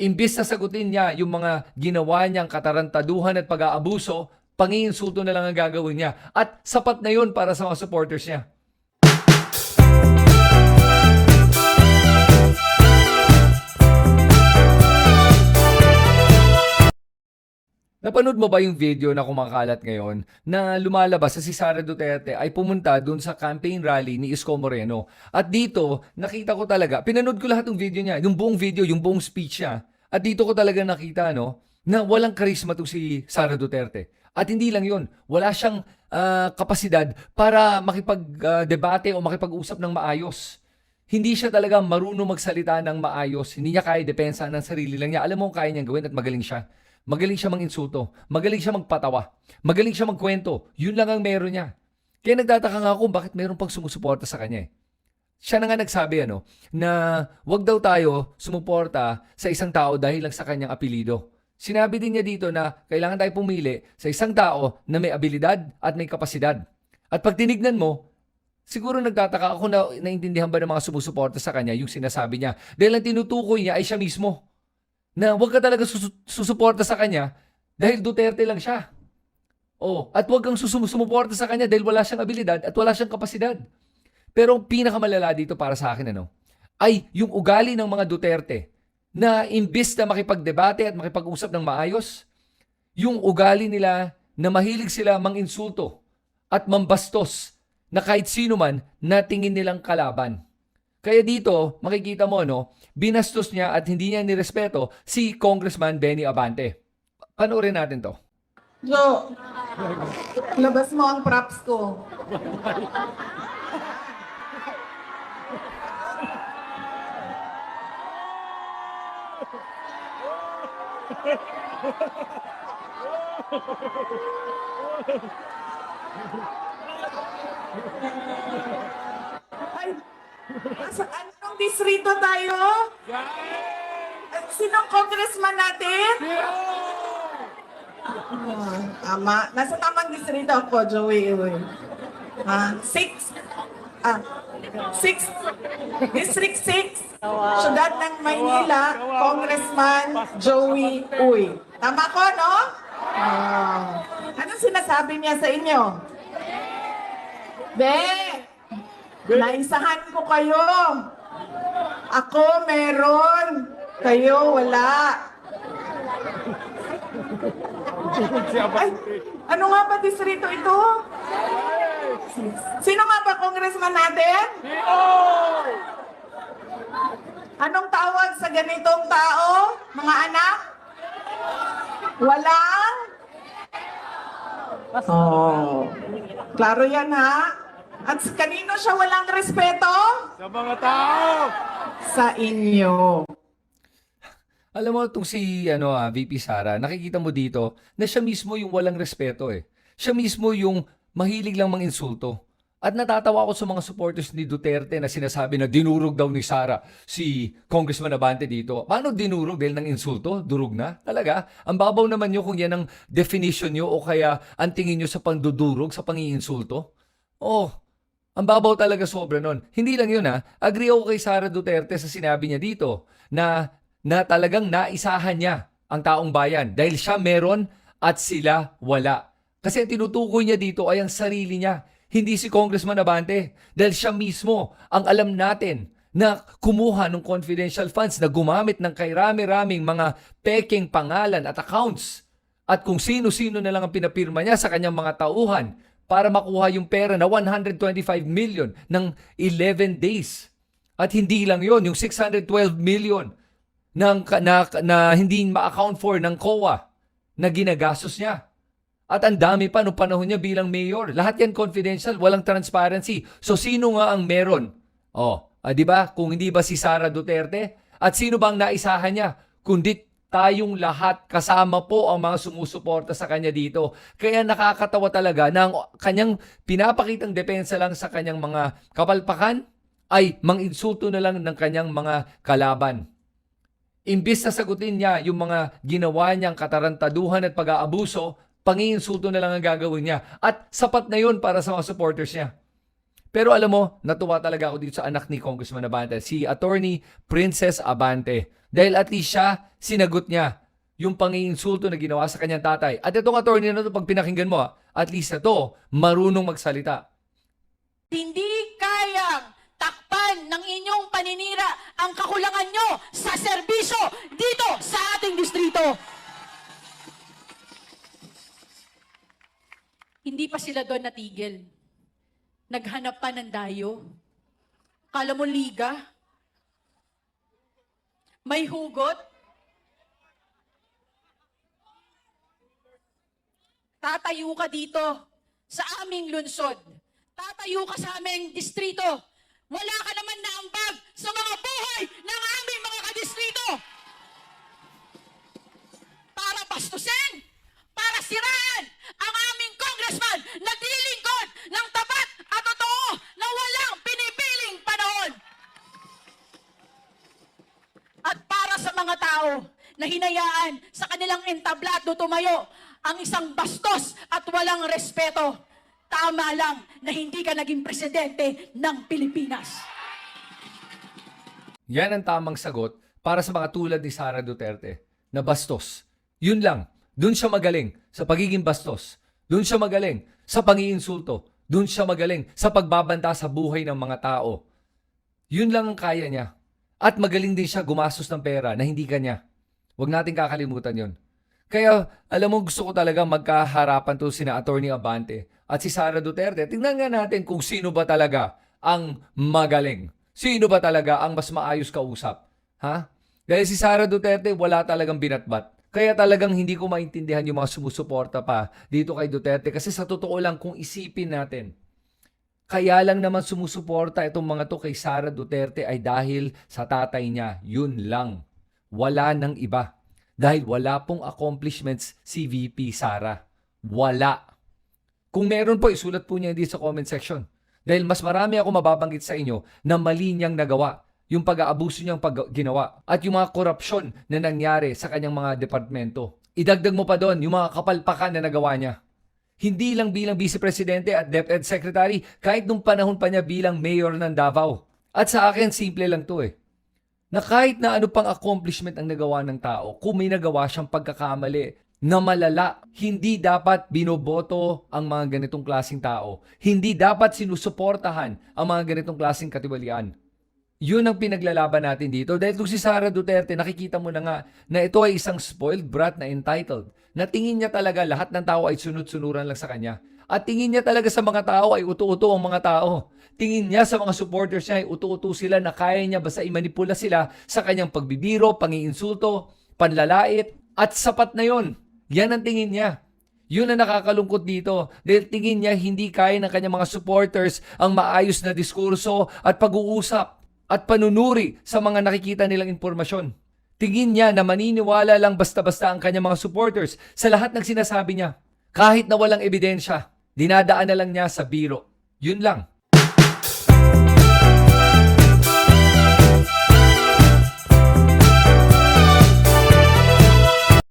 Imbis na sagutin niya yung mga ginawa niyang katarantaduhan at pag-aabuso, pangiinsulto na lang ang gagawin niya. At sapat na yun para sa mga supporters niya. Napanood mo ba yung video na kumakalat ngayon na lumalabas sa si Sara Duterte ay pumunta dun sa campaign rally ni Isko Moreno. At dito, nakita ko talaga, pinanood ko lahat ng video niya, yung buong video, yung buong speech niya. At dito ko talaga nakita, no, na walang karisma to si Sara Duterte. At hindi lang yun, wala siyang ah, kapasidad para makipag-debate o makipag-usap ng maayos. Hindi siya talaga marunong magsalita ng maayos. Hindi niya kaya depensa ng sarili lang niya. Alam mo kung kaya niyang gawin at magaling siya. Magaling siya manginsulto. Magaling siya magpatawa. Magaling siya magkwento. Yun lang ang meron niya. Kaya nagtataka nga ako bakit meron pang sumusuporta sa kanya eh. Siya na nga nagsabi ano, na wag daw tayo sumuporta sa isang tao dahil lang sa kanyang apelido. Sinabi din niya dito na kailangan tayo pumili sa isang tao na may abilidad at may kapasidad. At pag tinignan mo, siguro nagtataka ako na naintindihan ba ng mga sumusuporta sa kanya yung sinasabi niya. Dahil ang tinutukoy niya ay siya mismo. Na huwag ka talaga susu- susuporta sa kanya dahil Duterte lang siya. Oh, at huwag kang susum- sumuporta sa kanya dahil wala siyang abilidad at wala siyang kapasidad. Pero ang pinakamalala dito para sa akin ano, ay yung ugali ng mga Duterte na imbis na makipagdebate at makipag-usap ng maayos, yung ugali nila na mahilig sila manginsulto at mambastos na kahit sino man na tingin nilang kalaban. Kaya dito, makikita mo, no, binastos niya at hindi niya nirespeto si Congressman Benny Abante. Panoorin natin to. Jo, labas mo ang props ko. Asa, anong distrito tayo? Sinong congressman natin? Ah, Tama. Nasa tamang distrito ako, Joey. Uy. Ah, six. Ah, six. District 6. Syudad ng Maynila, Congressman Joey Uy. Tama ko, no? Ah. Anong sinasabi niya sa inyo? Be! Naisahan ko kayo. Ako meron. Kayo wala. Ay, ano nga ba distrito ito? Sino nga ba congressman natin? Anong tawag sa ganitong tao, mga anak? Walang? Oh. Klaro yan ha? At kanino siya walang respeto? Sa mga tao! Sa inyo. Alam mo, itong si ano, ah, VP Sara, nakikita mo dito na siya mismo yung walang respeto eh. Siya mismo yung mahilig lang manginsulto. At natatawa ako sa mga supporters ni Duterte na sinasabi na dinurog daw ni Sara si Congressman Abante dito. Paano dinurog? Dahil ng insulto? Durog na? Talaga? Ang babaw naman nyo kung yan ang definition nyo o kaya ang tingin nyo sa pandudurog, sa pangiinsulto. Oh, ang babaw talaga sobra nun. Hindi lang yun ha. Agree ako kay Sara Duterte sa sinabi niya dito na, na talagang naisahan niya ang taong bayan dahil siya meron at sila wala. Kasi ang tinutukoy niya dito ay ang sarili niya. Hindi si Congressman Abante. Dahil siya mismo ang alam natin na kumuha ng confidential funds na gumamit ng kay rami-raming mga peking pangalan at accounts at kung sino-sino na lang ang pinapirma niya sa kanyang mga tauhan para makuha yung pera na 125 million ng 11 days. At hindi lang yon yung 612 million ng, na, na hindi ma-account for ng COA na ginagastos niya. At ang dami pa nung panahon niya bilang mayor. Lahat yan confidential, walang transparency. So sino nga ang meron? Oh, ah, 'di ba? Kung hindi ba si Sara Duterte? At sino bang naisahan niya? Kundi tayong lahat kasama po ang mga sumusuporta sa kanya dito. Kaya nakakatawa talaga na ang kanyang pinapakitang depensa lang sa kanyang mga kapalpakan ay manginsulto na lang ng kanyang mga kalaban. Imbis na sagutin niya yung mga ginawa niyang katarantaduhan at pag-aabuso, pangiinsulto na lang ang gagawin niya. At sapat na yun para sa mga supporters niya. Pero alam mo, natuwa talaga ako dito sa anak ni Congressman Abante, si Attorney Princess Abante. Dahil at least siya, sinagot niya yung pangiinsulto na ginawa sa kanyang tatay. At itong attorney na to, pag pinakinggan mo, ah, at least na to, marunong magsalita. Hindi kayang takpan ng inyong paninira ang kakulangan nyo sa serbisyo dito sa ating distrito. Hindi pa sila doon natigil. Naghanap pa ng dayo. Kala mo liga? May hugot? Tatayo ka dito sa aming lunsod. Tatayo ka sa aming distrito. Wala ka naman na ambag sa mga buhay ng aming mga kadistrito. Para bastusin, para siraan ang aming congressman naglilingkod ng tapat at totoo na walang pinipiling panahon. At para sa mga tao na hinayaan sa kanilang entablado tumayo ang isang bastos at walang respeto, tama lang na hindi ka naging presidente ng Pilipinas. Yan ang tamang sagot para sa mga tulad ni Sara Duterte na bastos. Yun lang. Doon siya magaling sa pagiging bastos. Doon siya magaling sa pangiinsulto. Doon siya magaling sa pagbabanta sa buhay ng mga tao. Yun lang ang kaya niya. At magaling din siya gumastos ng pera na hindi kanya. Huwag natin kakalimutan yon. Kaya, alam mo, gusto ko talaga magkaharapan to sina Attorney Abante at si Sara Duterte. Tingnan nga natin kung sino ba talaga ang magaling. Sino ba talaga ang mas maayos kausap? Ha? Dahil si Sara Duterte wala talagang binatbat. Kaya talagang hindi ko maintindihan yung mga sumusuporta pa dito kay Duterte kasi sa totoo lang kung isipin natin, kaya lang naman sumusuporta itong mga to kay Sara Duterte ay dahil sa tatay niya. Yun lang. Wala nang iba. Dahil wala pong accomplishments si VP Sara. Wala. Kung meron po, isulat po niya dito sa comment section. Dahil mas marami ako mababanggit sa inyo na mali niyang nagawa. Yung pag-aabuso niyang pag ginawa. At yung mga korupsyon na nangyari sa kanyang mga departamento. Idagdag mo pa doon yung mga kapalpakan na nagawa niya. Hindi lang bilang Vice Presidente at DepEd Secretary, kahit nung panahon pa niya bilang Mayor ng Davao. At sa akin, simple lang to eh. Na kahit na ano pang accomplishment ang nagawa ng tao, kung may nagawa siyang pagkakamali na malala, hindi dapat binoboto ang mga ganitong klasing tao. Hindi dapat sinusuportahan ang mga ganitong klasing katiwalian. Yun ang pinaglalaban natin dito. Dahil kung si Sara Duterte, nakikita mo na nga na ito ay isang spoiled brat na entitled. Na tingin niya talaga lahat ng tao ay sunod-sunuran lang sa kanya. At tingin niya talaga sa mga tao ay uto-uto ang mga tao. Tingin niya sa mga supporters niya ay uto-uto sila na kaya niya basta imanipula sila sa kanyang pagbibiro, pangiinsulto, panlalait, at sapat na yon. Yan ang tingin niya. Yun ang nakakalungkot dito dahil tingin niya hindi kaya ng kanyang mga supporters ang maayos na diskurso at pag-uusap at panunuri sa mga nakikita nilang impormasyon. Tingin niya na maniniwala lang basta-basta ang kanyang mga supporters sa lahat ng sinasabi niya. Kahit na walang ebidensya, dinadaan na lang niya sa biro. Yun lang.